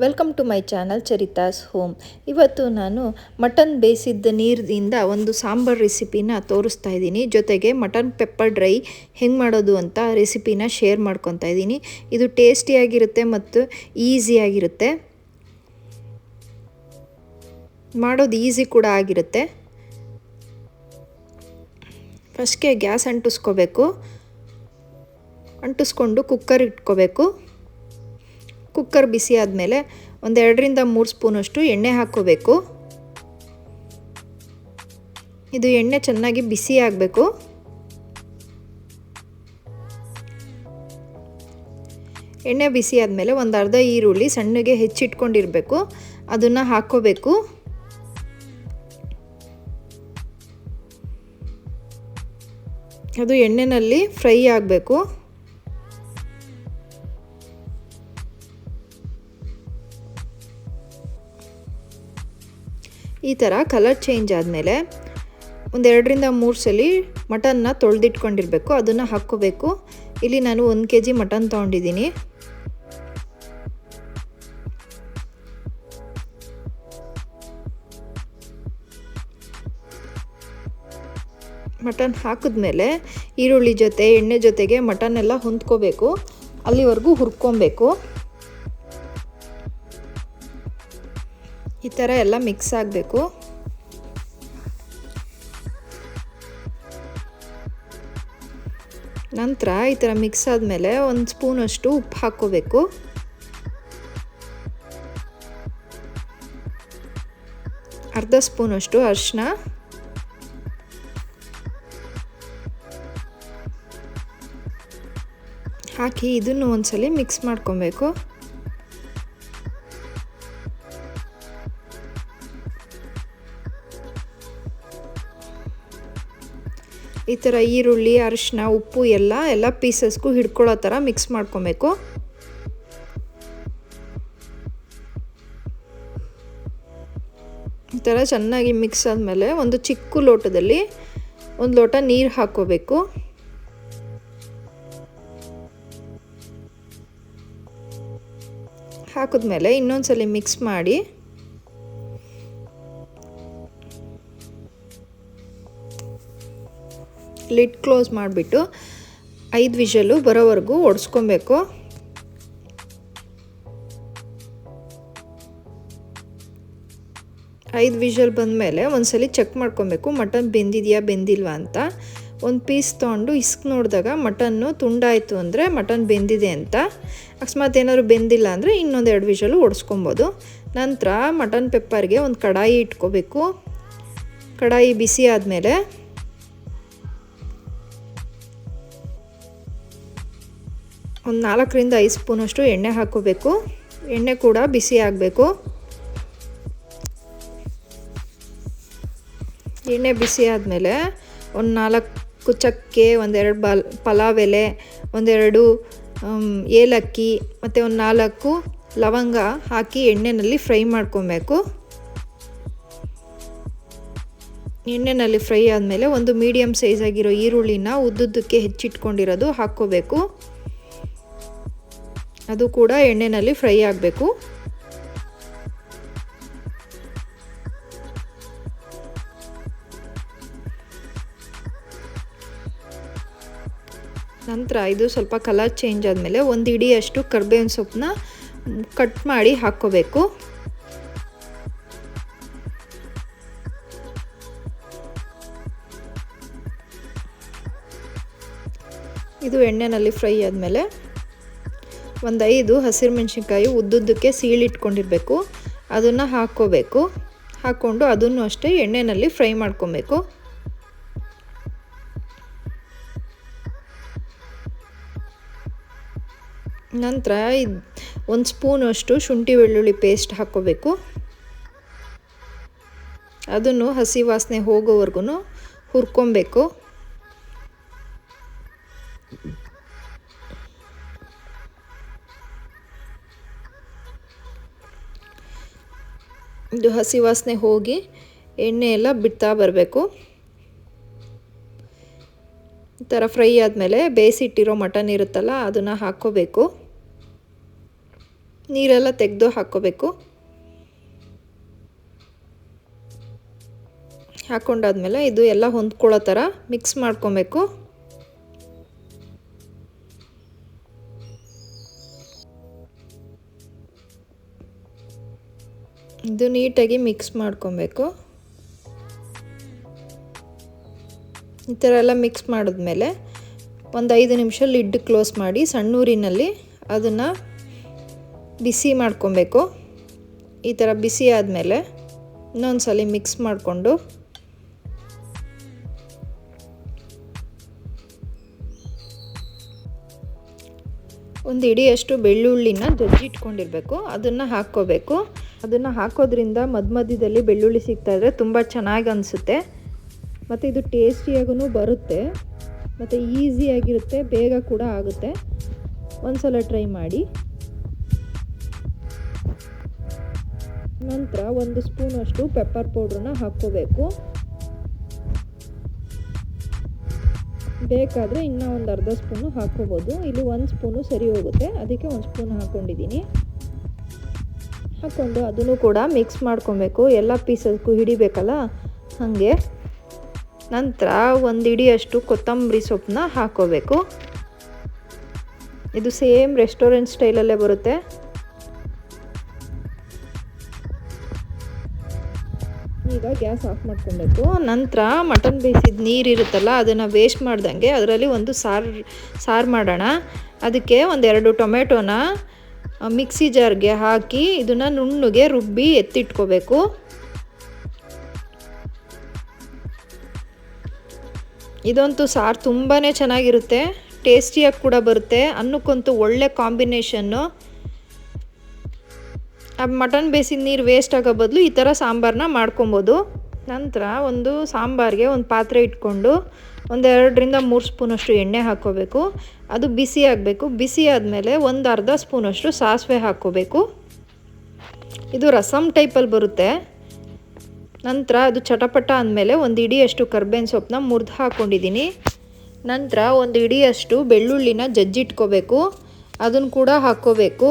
Welcome to my channel Charitha's home ಇವತ್ತು ನಾನು mutton ಬೇಯಿಸಿದ್ದ ನೀರಿನಿಂದ ಒಂದು ಸಾಂಬಾರ್ ರೆಸಿಪಿನ ತೋರಿಸ್ತಾ ಇದ್ದೀನಿ. ಜೊತೆಗೆ ಮಟನ್ ಪೆಪ್ಪರ್ ಡ್ರೈ ಹೆಂಗೆ ಮಾಡೋದು ಅಂತ ರೆಸಿಪಿನ ಶೇರ್ ಮಾಡ್ಕೊತಾ ಇದ್ದೀನಿ. ಇದು ಟೇಸ್ಟಿಯಾಗಿರುತ್ತೆ ಮತ್ತು ಈಸಿಯಾಗಿರುತ್ತೆ ಮಾಡೋದು ಈಸಿ ಕೂಡ ಆಗಿರುತ್ತೆ. ಫಸ್ಟ್ಗೆ ಗ್ಯಾಸ್ ಅಂಟಿಸ್ಕೋಬೇಕು. ಅಂಟಿಸ್ಕೊಂಡು ಕುಕ್ಕರ್ ಇಟ್ಕೋಬೇಕು. ಕುಕ್ಕರ್ ಬಿಸಿ ಆದಮೇಲೆ ಒಂದು ಎರಡರಿಂದ ಮೂರು ಸ್ಪೂನಷ್ಟು ಎಣ್ಣೆ ಹಾಕ್ಕೋಬೇಕು. ಇದು ಎಣ್ಣೆ ಚೆನ್ನಾಗಿ ಬಿಸಿ ಆಗಬೇಕು. ಎಣ್ಣೆ ಬಿಸಿ ಆದಮೇಲೆ ಒಂದು ಅರ್ಧ ಈರುಳ್ಳಿ ಸಣ್ಣಗೆ ಹೆಚ್ಚಿಟ್ಕೊಂಡಿರಬೇಕು. ಅದನ್ನು ಹಾಕ್ಕೋಬೇಕು. ಅದು ಎಣ್ಣೆನಲ್ಲಿ ಫ್ರೈ ಆಗಬೇಕು. ಈ ಥರ ಕಲರ್ ಚೇಂಜ್ ಆದಮೇಲೆ ಒಂದು ಎರಡರಿಂದ ಮೂರು ಸಲ ಮಟನ್ನ ತೊಳೆದಿಟ್ಕೊಂಡಿರಬೇಕು, ಅದನ್ನು ಹಾಕ್ಕೋಬೇಕು. ಇಲ್ಲಿ ನಾನು ಒಂದು ಕೆ ಜಿ ಮಟನ್ ತೊಗೊಂಡಿದ್ದೀನಿ. ಮಟನ್ ಹಾಕಿದ್ಮೇಲೆ ಈರುಳ್ಳಿ ಜೊತೆ, ಎಣ್ಣೆ ಜೊತೆಗೆ ಮಟನ್ ಎಲ್ಲ ಹೊಂದ್ಕೋಬೇಕು. ಅಲ್ಲಿವರೆಗೂ ಹುರ್ಕೊಬೇಕು. ಥರ ಎಲ್ಲ ಮಿಕ್ಸ್ ಆಗಬೇಕು. ನಂತರ ಈ ಥರ ಮಿಕ್ಸ್ ಆದಮೇಲೆ ಒಂದು ಸ್ಪೂನಷ್ಟು ಉಪ್ಪು ಹಾಕ್ಕೋಬೇಕು. ಅರ್ಧ ಸ್ಪೂನಷ್ಟು ಅರಿಶಿನ ಹಾಕಿ ಇದನ್ನು ಒಂದ್ಸಲಿ ಮಿಕ್ಸ್ ಮಾಡ್ಕೊಬೇಕು. ಈ ಥರ ಈರುಳ್ಳಿ ಅರಿಶಿನ ಉಪ್ಪು ಎಲ್ಲ ಎಲ್ಲ ಪೀಸಸ್ಗೂ ಹಿಡ್ಕೊಳ್ಳೋ ಥರ ಮಿಕ್ಸ್ ಮಾಡ್ಕೊಬೇಕು. ಈ ಥರ ಚೆನ್ನಾಗಿ ಮಿಕ್ಸ್ ಆದಮೇಲೆ ಒಂದು ಚಿಕ್ಕ ಲೋಟದಲ್ಲಿ ಒಂದು ಲೋಟ ನೀರು ಹಾಕ್ಕೋಬೇಕು. ಹಾಕಿದ್ಮೇಲೆ ಇನ್ನೊಂದ್ಸಲಿ ಮಿಕ್ಸ್ ಮಾಡಿ ಲಿಡ್ ಕ್ಲೋಸ್ ಮಾಡಿಬಿಟ್ಟು ಐದು ವಿಷಲು ಬರೋವರೆಗೂ ಒಡ್ಸ್ಕೊಬೇಕು. ಐದು ವಿಷಲ್ ಬಂದಮೇಲೆ ಒಂದ್ಸಲಿ ಚೆಕ್ ಮಾಡ್ಕೊಬೇಕು, ಮಟನ್ ಬೆಂದಿದೆಯಾ ಬೆಂದಿಲ್ವಾ ಅಂತ. ಒಂದು ಪೀಸ್ ತೊಗೊಂಡು ಇಸ್ಕ್ ನೋಡಿದಾಗ ಮಟನ್ನು ತುಂಡಾಯಿತು ಅಂದರೆ ಮಟನ್ ಬೆಂದಿದೆ ಅಂತ. ಅಕಸ್ಮಾತ್ ಏನಾದ್ರು ಬೆಂದಿಲ್ಲ ಅಂದರೆ ಇನ್ನೊಂದು ಎರಡು ವಿಷಲು ಓಡಿಸ್ಕೊಬೋದು ನಂತರ ಮಟನ್ ಪೆಪ್ಪರ್ಗೆ ಒಂದು ಕಡಾಯಿ ಇಟ್ಕೋಬೇಕು. ಕಡಾಯಿ ಬಿಸಿ ಆದಮೇಲೆ ಒಂದು ನಾಲ್ಕರಿಂದ ಐದು ಸ್ಪೂನಷ್ಟು ಎಣ್ಣೆ ಹಾಕೋಬೇಕು. ಎಣ್ಣೆ ಕೂಡ ಬಿಸಿ ಆಗಬೇಕು. ಎಣ್ಣೆ ಬಿಸಿ ಆದಮೇಲೆ ಒಂದು ನಾಲ್ಕು ಚಕ್ಕೆ ಒಂದೆರಡು ಬಲ್, ಪಲಾವ್ ಎಲೆ ಒಂದೆರಡು ಏಲಕ್ಕಿ, ಮತ್ತು ಒಂದು ನಾಲ್ಕು ಲವಂಗ ಹಾಕಿ ಎಣ್ಣೆಯಲ್ಲಿ ಫ್ರೈ ಮಾಡ್ಕೊಬೇಕು. ಎಣ್ಣೆಯಲ್ಲಿ ಫ್ರೈ ಆದಮೇಲೆ ಒಂದು ಮೀಡಿಯಮ್ ಸೈಜಾಗಿರೋ ಈರುಳ್ಳಿನ ಉದ್ದುದ್ದಕ್ಕೆ ಹೆಚ್ಚಿಟ್ಕೊಂಡಿರೋದು ಹಾಕ್ಕೋಬೇಕು. ಅದು ಕೂಡ ಎಣ್ಣೆಯಲ್ಲಿ ಫ್ರೈ ಆಗಬೇಕು. ನಂತರ ಇದು ಸ್ವಲ್ಪ ಕಲರ್ ಚೇಂಜ್ ಆದಮೇಲೆ ಒಂದು ಇಡಿಯಷ್ಟು ಕರ್ಬೇವಿನ ಸೊಪ್ಪನ್ನ ಕಟ್ ಮಾಡಿ ಹಾಕ್ಕೋಬೇಕು. ಇದು ಎಣ್ಣೆಯಲ್ಲಿ ಫ್ರೈ ಆದಮೇಲೆ ಒಂದು ಐದು ಹಸಿರು ಮೆಣಸಿನ್ಕಾಯಿ ಉದ್ದುದ್ದಕ್ಕೆ ಸೀಳಿಟ್ಕೊಂಡಿರಬೇಕು. ಅದನ್ನು ಹಾಕ್ಕೋಬೇಕು. ಹಾಕ್ಕೊಂಡು ಅದನ್ನು ಅಷ್ಟೇ ಎಣ್ಣೆಯಲ್ಲಿ ಫ್ರೈ ಮಾಡ್ಕೊಬೇಕು. ನಂತರ ಇದು ಒಂದು ಸ್ಪೂನಷ್ಟು ಶುಂಠಿ ಬೆಳ್ಳುಳ್ಳಿ ಪೇಸ್ಟ್ ಹಾಕ್ಕೋಬೇಕು. ಅದನ್ನು ಹಸಿ ವಾಸನೆ ಹೋಗೋವರೆಗೂ ಹುರ್ಕೊಬೇಕು. ಇದು ಹಸಿ ವಾಸನೆ ಹೋಗಿ ಎಣ್ಣೆ ಎಲ್ಲ ಬಿಡ್ತಾ ಬರಬೇಕು. ಈ ಥರ ಫ್ರೈ ಆದಮೇಲೆ ಬೇಯಿಸಿಟ್ಟಿರೋ ಮಟನ್ ಇರುತ್ತಲ್ಲ, ಅದನ್ನು ಹಾಕ್ಕೋಬೇಕು. ನೀರೆಲ್ಲ ತೆಗೆದು ಹಾಕ್ಕೋಬೇಕು. ಹಾಕ್ಕೊಂಡಾದ್ಮೇಲೆ ಇದು ಎಲ್ಲ ಹೊಂದ್ಕೊಳ್ಳೋ ಥರ ಮಿಕ್ಸ್ ಮಾಡ್ಕೊಬೇಕು. ಇದು ನೀಟಾಗಿ ಮಿಕ್ಸ್ ಮಾಡ್ಕೊಬೇಕು. ಈ ಥರ ಎಲ್ಲ ಮಿಕ್ಸ್ ಮಾಡಿದ್ಮೇಲೆ ಒಂದು ಐದು ನಿಮಿಷ ಲಿಡ್ ಕ್ಲೋಸ್ ಮಾಡಿ ಸಣ್ಣೂರಿನಲ್ಲಿ ಅದನ್ನು ಬಿಸಿ ಮಾಡ್ಕೊಬೇಕು. ಈ ಥರ ಬಿಸಿ ಆದಮೇಲೆ ಇನ್ನೊಂದು ಸಲ ಮಿಕ್ಸ್ ಮಾಡಿಕೊಂಡು ಒಂದು ಇಡಿಯಷ್ಟು ಬೆಳ್ಳುಳ್ಳಿನ ಜಜ್ಜಿಟ್ಕೊಂಡಿರಬೇಕು ಅದನ್ನು ಹಾಕ್ಕೋಬೇಕು. ಅದನ್ನು ಹಾಕೋದ್ರಿಂದ ಮಧ್ಯ ಮಧ್ಯದಲ್ಲಿ ಬೆಳ್ಳುಳ್ಳಿ ಸಿಗ್ತಾ ಇದ್ರೆ ತುಂಬ ಚೆನ್ನಾಗಿ ಅನಿಸುತ್ತೆ. ಮತ್ತು ಇದು ಟೇಸ್ಟಿಯಾಗೂ ಬರುತ್ತೆ. ಮತ್ತು ಈಸಿಯಾಗಿರುತ್ತೆ ಬೇಗ ಕೂಡ ಆಗುತ್ತೆ. ಒಂದು ಸಲ ಟ್ರೈ ಮಾಡಿ. ನಂತರ ಒಂದು ಸ್ಪೂನಷ್ಟು ಪೆಪ್ಪರ್ ಪೌಡ್ರನ್ನ ಹಾಕ್ಕೋಬೇಕು. ಬೇಕಾದರೆ ಇನ್ನೂ ಒಂದು ಅರ್ಧ ಸ್ಪೂನು ಹಾಕ್ಕೋಬೋದು. ಇಲ್ಲಿ ಒಂದು ಸ್ಪೂನು ಸರಿ ಹೋಗುತ್ತೆ. ಅದಕ್ಕೆ ಒಂದು ಸ್ಪೂನ್ ಹಾಕ್ಕೊಂಡಿದ್ದೀನಿ ಹಾಕ್ಕೊಂಡು ಅದನ್ನು ಕೂಡ ಮಿಕ್ಸ್ ಮಾಡ್ಕೊಬೇಕು. ಎಲ್ಲ ಪೀಸಸ್ಗೂ ಹಿಡಿಬೇಕಲ್ಲ? ಹಾಗೆ. ನಂತರ ಒಂದು ಇಡಿಯಷ್ಟು ಕೊತ್ತಂಬರಿ ಸೊಪ್ಪನ್ನ ಹಾಕ್ಕೋಬೇಕು ಇದು ಸೇಮ್ ರೆಸ್ಟೋರೆಂಟ್ ಸ್ಟೈಲಲ್ಲೇ ಬರುತ್ತೆ. ಈಗ ಗ್ಯಾಸ್ ಆಫ್ ಮಾಡ್ಕೊಬೇಕು. ನಂತರ ಮಟನ್ ಬೇಯಿಸಿದ ನೀರು ಇರುತ್ತಲ್ಲ, ಅದನ್ನು ವೇಸ್ಟ್ ಮಾಡ್ದಂಗೆ ಅದರಲ್ಲಿ ಒಂದು ಸಾರು ಸಾರು ಮಾಡೋಣ. ಅದಕ್ಕೆ ಒಂದೆರಡು ಟೊಮೆಟೊನ ಮಿಕ್ಸಿ ಜಾರ್ಗೆ ಹಾಕಿ ಇದನ್ನು ನುಣ್ಣಗೆ ರುಬ್ಬಿ ಎತ್ತಿಟ್ಕೋಬೇಕು. ಇದಂತೂ ಸಾರು ತುಂಬಾ ಚೆನ್ನಾಗಿರುತ್ತೆ, ಟೇಸ್ಟಿಯಾಗಿ ಕೂಡ ಬರುತ್ತೆ, ಅನ್ನಕ್ಕಂತೂ ಒಳ್ಳೆ ಕಾಂಬಿನೇಷನ್ನು. ಆ ಮಟನ್ ಬೇಸಿದ ನೀರು ವೇಸ್ಟ್ ಆಗೋ ಬದಲು ಈ ಥರ ಸಾಂಬಾರನ್ನ ಮಾಡ್ಕೊಬೋದು. ನಂತರ ಒಂದು ಸಾಂಬಾರಿಗೆ ಒಂದು ಪಾತ್ರೆ ಇಟ್ಕೊಂಡು ಒಂದೆರಡರಿಂದ ಮೂರು ಸ್ಪೂನಷ್ಟು ಎಣ್ಣೆ ಹಾಕ್ಕೋಬೇಕು. ಅದು ಬಿಸಿ ಆಗಬೇಕು. ಬಿಸಿ ಆದಮೇಲೆ ಒಂದು ಅರ್ಧ ಸ್ಪೂನಷ್ಟು ಸಾಸಿವೆ ಹಾಕ್ಕೋಬೇಕು. ಇದು ರಸಮ್ ಟೈಪಲ್ಲಿ ಬರುತ್ತೆ. ನಂತರ ಅದು ಚಟಪಟ ಅಂದಮೇಲೆ ಒಂದು ಇಡಿಯಷ್ಟು ಕರ್ಬೇವಿನ ಸೊಪ್ಪನ್ನ ಮುರಿದು ಹಾಕ್ಕೊಂಡಿದ್ದೀನಿ ನಂತರ ಒಂದು ಇಡಿಯಷ್ಟು ಬೆಳ್ಳುಳ್ಳಿನ ಜಜ್ಜಿಟ್ಕೋಬೇಕು. ಅದನ್ನು ಕೂಡ ಹಾಕ್ಕೋಬೇಕು.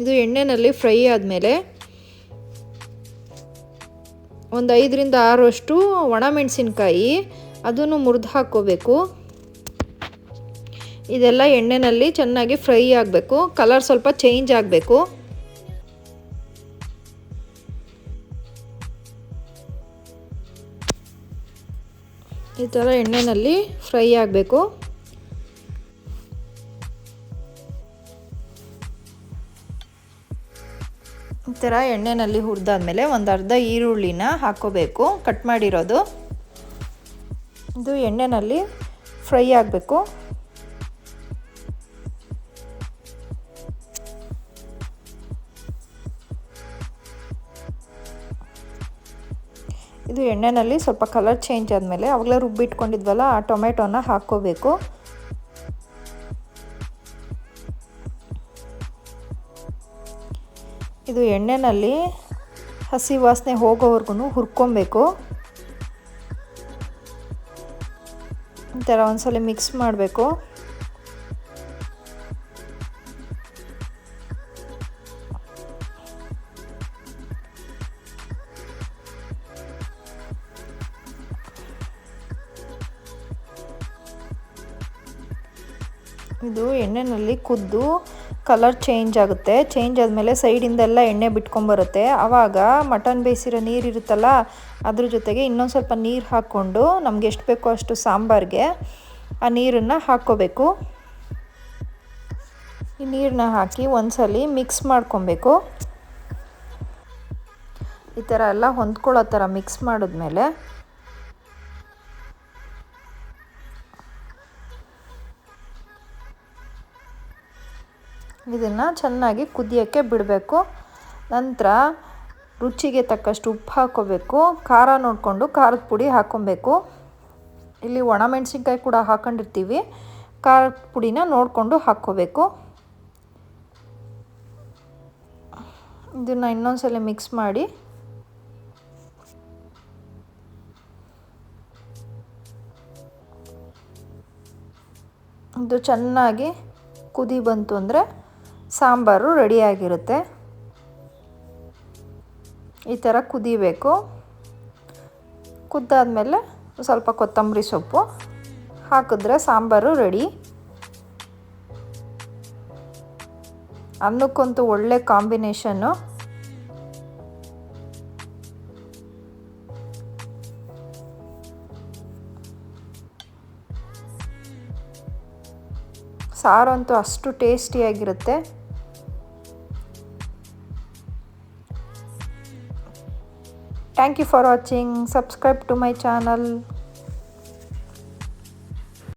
ಇದು ಎಣ್ಣೆಯಲ್ಲಿ ಫ್ರೈ ಆದಮೇಲೆ ಒಂದು ಐದರಿಂದ ಆರಷ್ಟು ಒಣಮೆಣಸಿನ್ಕಾಯಿ ಅದನ್ನು ಮುರಿದು ಹಾಕ್ಕೋಬೇಕು. ಇದೆಲ್ಲ ಎಣ್ಣೆಯಲ್ಲಿ ಚೆನ್ನಾಗಿ ಫ್ರೈ ಆಗಬೇಕು. ಕಲರ್ ಸ್ವಲ್ಪ ಚೇಂಜ್ ಆಗಬೇಕು. ಈ ಥರ ಎಣ್ಣೆಯಲ್ಲಿ ಫ್ರೈ ಆಗಬೇಕು. ಈ ಥರ ಎಣ್ಣೆಯಲ್ಲಿ ಹುರಿದಾದ್ಮೇಲೆ ಒಂದು ಅರ್ಧ ಈರುಳ್ಳಿನ ಹಾಕ್ಕೋಬೇಕು. ಕಟ್ ಮಾಡಿರೋದು. ಇದು ಎಣ್ಣೆಯಲ್ಲಿ ಫ್ರೈ ಆಗಬೇಕು. ಇದು ಎಣ್ಣೆಯಲ್ಲಿ ಸ್ವಲ್ಪ ಕಲರ್ ಚೇಂಜ್ ಆದಮೇಲೆ ಅವಾಗಲೇ ರುಬ್ಬಿಟ್ಕೊಂಡಿದ್ವಲ್ಲ ಆ ಟೊಮೆಟೊನ ಹಾಕ್ಕೋಬೇಕು. ಇದು ಎಣ್ಣೆನಲ್ಲಿ ಹಸಿ ವಾಸನೆ ಹೋಗೋವರೆಗೂ ಹುರ್ಕೊಬೇಕು. ಈ ಥರ ಒಂದ್ಸಲ ಮಿಕ್ಸ್ ಮಾಡಬೇಕು. ಇದು ಎಣ್ಣೆಯಲ್ಲಿ ಕುದ್ದು ಕಲರ್ ಚೇಂಜ್ ಆಗುತ್ತೆ. ಚೇಂಜ್ ಆದಮೇಲೆ ಸೈಡಿಂದೆಲ್ಲ ಎಣ್ಣೆ ಬಿಟ್ಕೊಂಬರುತ್ತೆ ಆವಾಗ ಮಟನ್ ಬೇಯಿಸಿರೋ ನೀರು ಇರುತ್ತಲ್ಲ, ಅದ್ರ ಜೊತೆಗೆ ಇನ್ನೊಂದು ಸ್ವಲ್ಪ ನೀರು ಹಾಕ್ಕೊಂಡು ನಮ್ಗೆ ಎಷ್ಟು ಬೇಕೋ ಅಷ್ಟು ಸಾಂಬಾರಿಗೆ ಆ ನೀರನ್ನು ಹಾಕ್ಕೋಬೇಕು. ಈ ನೀರನ್ನ ಹಾಕಿ ಒಂದ್ಸಲಿ ಮಿಕ್ಸ್ ಮಾಡ್ಕೊಬೇಕು. ಈ ಥರ ಎಲ್ಲ ಹೊಂದ್ಕೊಳ್ಳೋ ಥರ ಮಿಕ್ಸ್ ಮಾಡಿದ್ಮೇಲೆ ಇದನ್ನು ಚೆನ್ನಾಗಿ ಕುದಿಯೋಕ್ಕೆ ಬಿಡಬೇಕು. ನಂತರ ರುಚಿಗೆ ತಕ್ಕಷ್ಟು ಉಪ್ಪು ಹಾಕೋಬೇಕು. ಖಾರ ನೋಡಿಕೊಂಡು ಖಾರದ ಪುಡಿ ಹಾಕ್ಕೊಬೇಕು ಇಲ್ಲಿ ಒಣಮೆಣ್ಸಿನ್ಕಾಯಿ ಕೂಡ ಹಾಕೊಂಡಿರ್ತೀವಿ. ಖಾರದ ಪುಡಿನ ನೋಡಿಕೊಂಡು ಹಾಕ್ಕೋಬೇಕು ಇದನ್ನು ಇನ್ನೊಂದು ಸಲ ಮಿಕ್ಸ್ ಮಾಡಿ. ಇದು ಚೆನ್ನಾಗಿ ಕುದಿ ಬಂತು ಅಂದರೆ ಸಾಂಬಾರು ರೆಡಿಯಾಗಿರುತ್ತೆ. ಈ ಥರ ಕುದಿಬೇಕು. ಕುದ್ದಾದಮೇಲೆ ಸ್ವಲ್ಪ ಕೊತ್ತಂಬರಿ ಸೊಪ್ಪು ಹಾಕಿದ್ರೆ ಸಾಂಬಾರು ರೆಡಿ. ಅನ್ನಕ್ಕಂತೂ ಒಳ್ಳೆ ಕಾಂಬಿನೇಷನ್ನು. ಸಾರಂತೂ ಅಷ್ಟು ಟೇಸ್ಟಿಯಾಗಿರುತ್ತೆ. Thank you for watching. Subscribe to my channel.